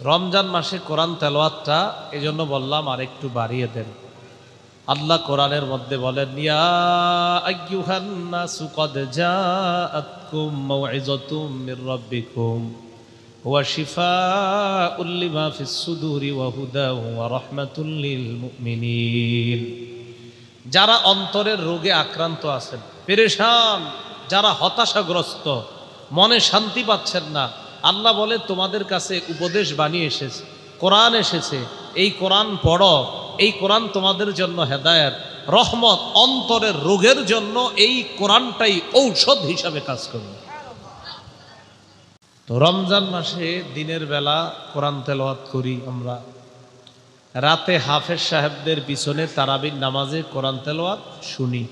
রমজান মাসে কোরআন তেলোয়াতটা এই জন্য বললাম আর একটু বাড়িয়ে দেন। আল্লাহ কোরআনের মধ্যে বলেন যারা অন্তরের রোগে আক্রান্ত আছেন, পেরেশান, যারা হতাশাগ্রস্ত, মনে শান্তি পাচ্ছেন না আল্লাহ বলে, তোমাদের কাছে উপদেশ বানিয়ে এসেছে, কোরআন এসেছে। এই কোরআন পড়ো, এই কোরআন তোমাদের জন্য হেদায়েত। রহমত অন্তরের রোগের জন্য এই কোরআনটাই ঔষধ হিসাবে কাজ করবে। তো রমজান মাসে দিনের বেলা কোরআন তেলাওয়াত করি আমরা। রাতে হাফেজ সাহেবদের পিছনে তারাবির নামাজে কোরআন তেলাওয়াত শুনি।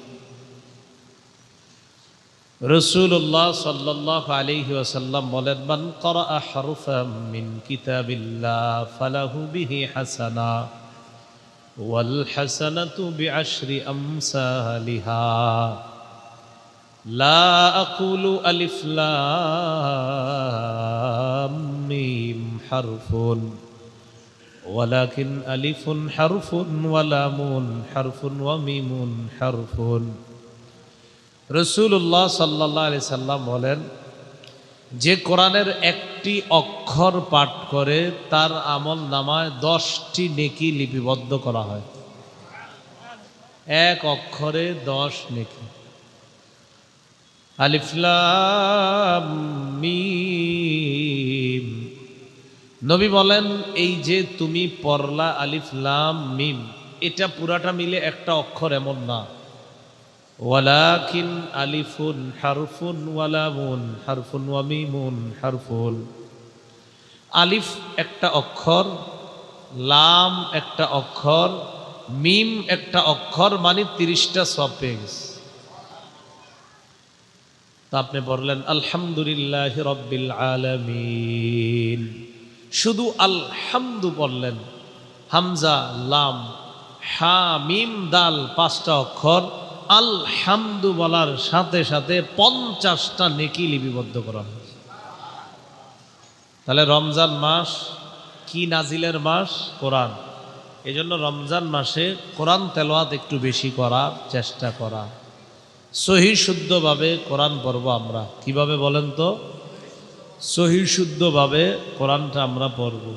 রসুল্লাহ সাল্লাহ আলিহি ওয়াসাল্লাম বলেন মান করা হরফাম মিন কিতাবিল্লাহ ফালাহু বিহি হাসানা ওয়াল হাসানাতু বিআশরি আমসালিহা লা আকুলু আলিফ লাম মিম হারফুন ولكن ألف حرف ولام حرف وميم حرف রসুল্লাহ সাল্লাহ আলি সাল্লাম বলেন, যে কোরআনের একটি অক্ষর পাঠ করে তার আমল নামায় দশটি নেকি লিপিবদ্ধ করা হয়। এক অক্ষরে দশ নেকি। আলিফলাম নবী বলেন, এই যে তুমি পরলা আলিফলাম মিম, এটা পুরাটা মিলে একটা অক্ষর এমন না। ওয়ালাকিন আলিফুন হারফুন ওয়ালামুন হারফুন ওয়ামিমুন হারফুন। আলিফ একটা অক্ষর, লাম একটা অক্ষর, মিম একটা অক্ষর মানে তিরিশটা সব তা আপনি বললেন, আলহামদুলিল্লাহ রব্বিল আলামিন। শুধু আলহামদু বললেন, হামজা, লাম, হা, মিম, দাল পাঁচটা অক্ষর। আলহামদু বলার সাথে সাথে পঞ্চাশটা নেকি লিপিবদ্ধ করা হয়েছে। তাহলে রমজান মাস কি নাজিলের মাস? কোরআন। এই জন্য রমজান মাসে কোরআন তেলোয়াত একটু বেশি করার চেষ্টা করা। সহি শুদ্ধভাবে কোরআন পড়ব আমরা। কীভাবে বলেন তো? সহি শুদ্ধভাবে কোরআনটা আমরা পড়ব।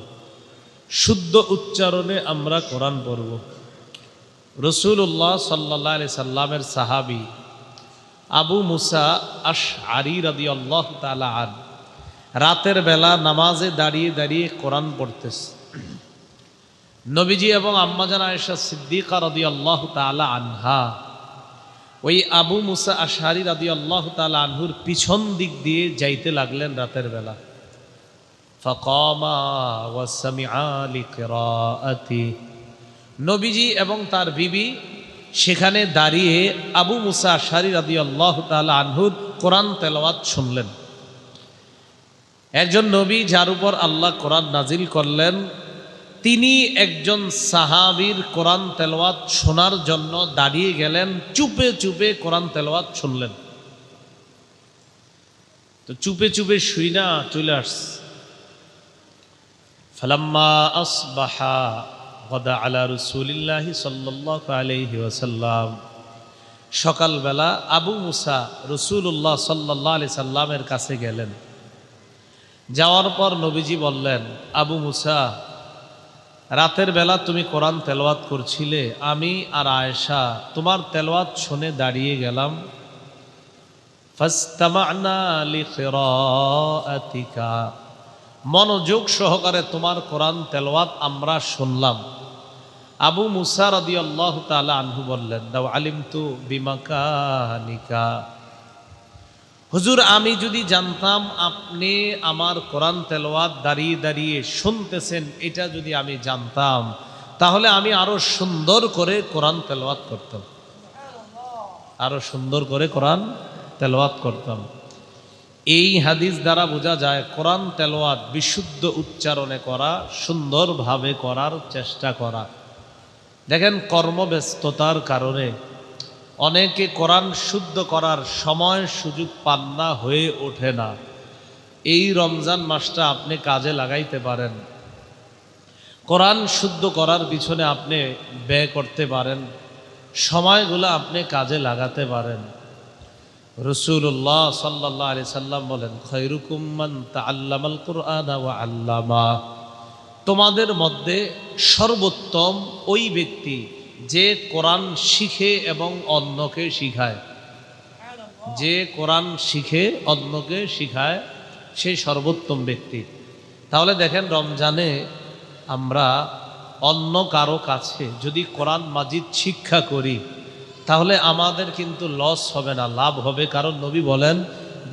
শুদ্ধ উচ্চারণে আমরা কোরআন পড়ব। রসুল্লাহ সাল্লাহ আলি সাল্লামের সাহাবি আবু মুসা আশ আরি রদি আল্লাহ তালা আন, রাতের বেলা নামাজে দাঁড়িয়ে দাঁড়িয়ে কোরআন পড়তেছে। নবীজি এবং আম্মাজান আয়েশা সিদ্দিকা রদি আল্লাহ তালা আনহা, ওই আবু মুসা আশারি রাদি আল্লাহ তালা আনহুর পিছন দিক দিয়ে যাইতে লাগলেন রাতের বেলা। ফকমা ওয়াসামি আলি কেরাতি নবীজি এবং তার বিবি সেখানে দাঁড়িয়ে আবু মুসা আশারি রাদি আল্লাহ তালা আনহুর কোরআন তেলাওয়াত শুনলেন। একজন নবী যার উপর আল্লাহ কোরআন নাজিল করলেন, তিনি একজন সাহাবির কোরআন তেলাওয়াত শোনার জন্য দাঁড়িয়ে গেলেন, চুপে চুপে কোরআন তেলাওয়াত শুনলেন। তো চুপে চুপে শুই না চলে আস ফালাম্মা আসবাহা গদা আলা রসুলিল্লাহ সাল্লাহ আলহি ওসাল্লাম সকালবেলা আবু মুসা রসুল্লাহ সাল্লাহ আলি সাল্লামের কাছে গেলেন। যাওয়ার পর নবীজি বললেন, আবু মুসা, রাতের বেলা তুমি কোরআন তেলওয়াত করছিলে, আমি আর আয়েশা তোমার তেলওয়াত শুনে দাঁড়িয়ে গেলাম। মনোযোগ সহকারে তোমার কোরআন তেলওয়াত আমরা শুনলাম। আবু মুসা রদি আল্লাহ তালা আনহু বললেন, দাও আলিম তু বিমাকানিকা। হুজুর, আমি যদি জানতাম আপনি আমার কোরআন তেলোয়াত দাঁড়িয়ে দাঁড়িয়ে শুনতেছেন, এটা যদি আমি জানতাম, তাহলে আমি আরও সুন্দর করে কোরআন তেলোয়াত করতাম। আরও সুন্দর করে কোরআন তেলোয়াত করতাম। এই হাদিস দ্বারা বোঝা যায়, কোরআন তেলোয়াত বিশুদ্ধ উচ্চারণে করা, সুন্দরভাবে করার চেষ্টা করা। দেখেন কর্মব্যস্ততার কারণে অনেকে কোরআন শুদ্ধ করার সময় সুযোগ পান না, হয়ে ওঠে না। এই রমজান মাসটা আপনি কাজে লাগাইতে পারেন। কোরআন শুদ্ধ করার পিছনে আপনি ব্যয় করতে পারেন। সময়গুলো আপনি কাজে লাগাতে পারেন। রসুল্লাহ সাল্লাহ আলি সাল্লাম বলেন খৈরুকুম্মান তা আল্লামাল কোরআন আল্লামা। তোমাদের মধ্যে সর্বোত্তম ওই ব্যক্তি যে কোরআন শিখে এবং অন্যকে শিখায়। যে কোরআন শিখে, অন্যকে শিখায় সেই সর্বোত্তম ব্যক্তি। তাহলে দেখেন রমজানে আমরা অন্য কারও কাছে যদি কোরআন মাজিদ শিক্ষা করি, তাহলে আমাদের কিন্তু লস হবে না, লাভ হবে। কারণ নবী বলেন,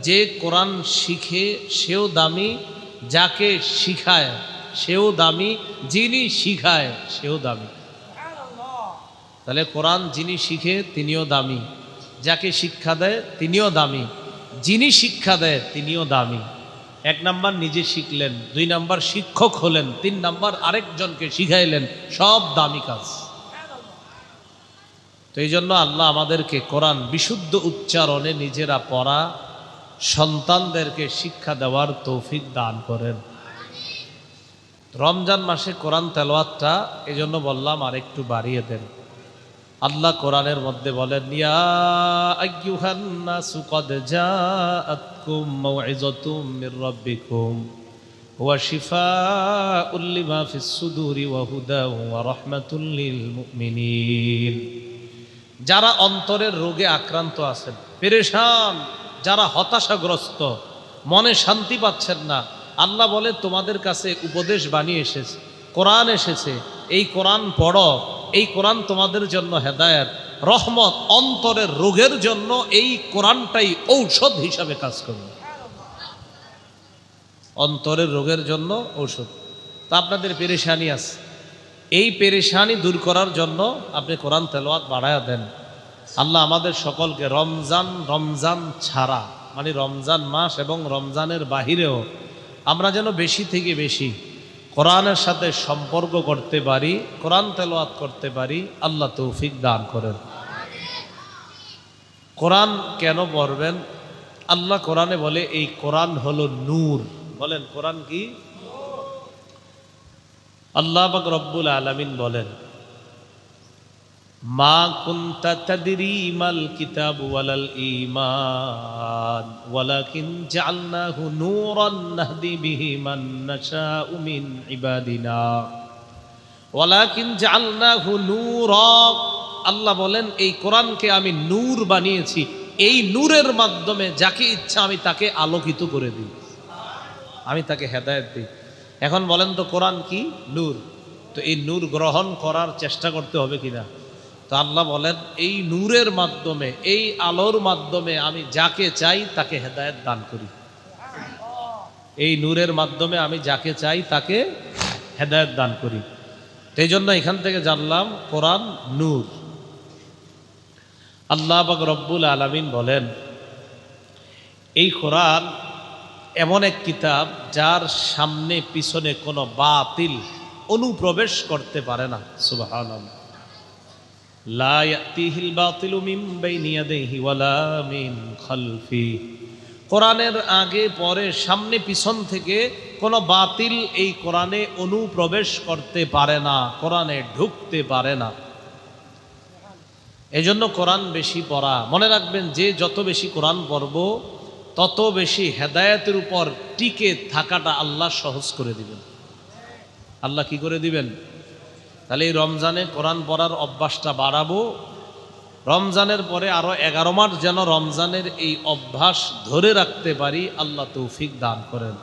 যে কোরআন শিখে সেও দামি, যাকে শিখায় সেও দামি, যিনি শিখায়, সেও দামি। তাহলে কোরআন যিনি শিখে, তিনিও দামি। যাকে শিক্ষা দেয়, তিনিও দামি। যিনি শিক্ষা দেয়, তিনিও দামি। এক নাম্বার নিজে শিখলেন, দুই নাম্বার শিক্ষক হলেন, তিন নাম্বার আরেকজনকে শিখাইলেন, সব দামি কাজ। তো এই জন্য আল্লাহ আমাদেরকে কোরআন বিশুদ্ধ উচ্চারণে নিজেরা পড়া সন্তানদেরকে শিক্ষা দেওয়ার তৌফিক দান করেন। রমজান মাসে কোরআন তেলোয়াতটা এই জন্য বললাম আর একটু বাড়িয়ে দেন। আল্লাহ কোরআনের মধ্যে বলেন যারা অন্তরের রোগে আক্রান্ত আছেন, পেরেশান, যারা হতাশাগ্রস্ত, মনে শান্তি পাচ্ছেন না আল্লাহ বলে, তোমাদের কাছে উপদেশ বানিয়ে এসেছে, কোরআন এসেছে। এই কোরআন পড়ো, এই কোরআন তোমাদের জন্য হেদায়েত। রহমত অন্তরের রোগের জন্য এই কোরআনটাই ঔষধ হিসাবে কাজ করবে। অন্তরের রোগের জন্য ঔষধ। তা আপনাদের পেরেশানি আছে। এই পেরেশানি দূর করার জন্য আপনি কোরআন তেলোয়াত বাড়ায়া দেন। আল্লাহ আমাদের সকলকে রমজান রমজান ছাড়া মানে রমজান মাস এবং রমজানের বাহিরেও আমরা যেন বেশি থেকে বেশি কোরআনের সাথে সম্পর্ক করতে পারি, কোরআন তেলোয়াত করতে পারি, আল্লাহ তৌফিক দান করেন। কোরআন কেন পড়বেন? আল্লাহ কোরআনে বলে, এই কোরআন হলো নূর। বলেন, কোরআন কি? আল্লাহ রব্বুল আলমিন বলেন মা কুনতা তাদরি মাল কিতাব ওয়ালাল ঈমান, ওয়ালাকিন জাআলনাহু নূরান নাহদি বিহি মান নাশাউ মিন ইবাদিনা। ওয়ালাকিন জাআলনাহু নূরা, আল্লাহ বলেন, এই কোরআনকে আমি নূর বানিয়েছি। এই নূরের মাধ্যমে যাকে ইচ্ছা আমি তাকে আলোকিত করে দিই। আমি তাকে হেদায়েত দিই। এখন বলেন তো কোরআন কি? নূর। তো এই নূর গ্রহণ করার চেষ্টা করতে হবে কিনা? তো আল্লাহ বলেন, এই নূরের মাধ্যমে, এই আলোর মাধ্যমে আমি যাকে চাই তাকে হেদায়েত দান করি। এই নূরের মাধ্যমে আমি যাকে চাই তাকে হেদায়েত দান করি। এই জন্য এখান থেকে জানলাম, কোরআন নূর। আল্লাহ বাক রব্বুল আলমিন বলেন, এই কোরআন এমন এক কিতাব যার সামনে, পিছনে কোনো বাতিল অনুপ্রবেশ করতে পারে না। সুবাহান লা ইয়াতিহিল বাতিলু মিন বাইনি ইয়াদাইহি ওয়ালা মিন খালফি। কোরআনের আগে, পরে, সামনে, পিছন থেকে কোনো বাতিল এই কোরআনে অনুপ্রবেশ করতে পারে না, কোরআনে ঢুকতে পারে না। এজন্য কোরআন বেশি পড়া। মনে রাখবেন যে যত বেশি কোরআন পড়ব, তত বেশি হেদায়েতের উপর টিকে থাকাটা আল্লাহ সহজ করে দিবেন। আল্লাহ কি করে দিবেন? তাহলে এই রমজানে কোরআন পড়ার অভ্যাসটা বাড়াবো। রমজানের পরে আরও এগারো মাস যেন রমজানের এই অভ্যাস ধরে রাখতে পারি, আল্লাহ তৌফিক দান করেন।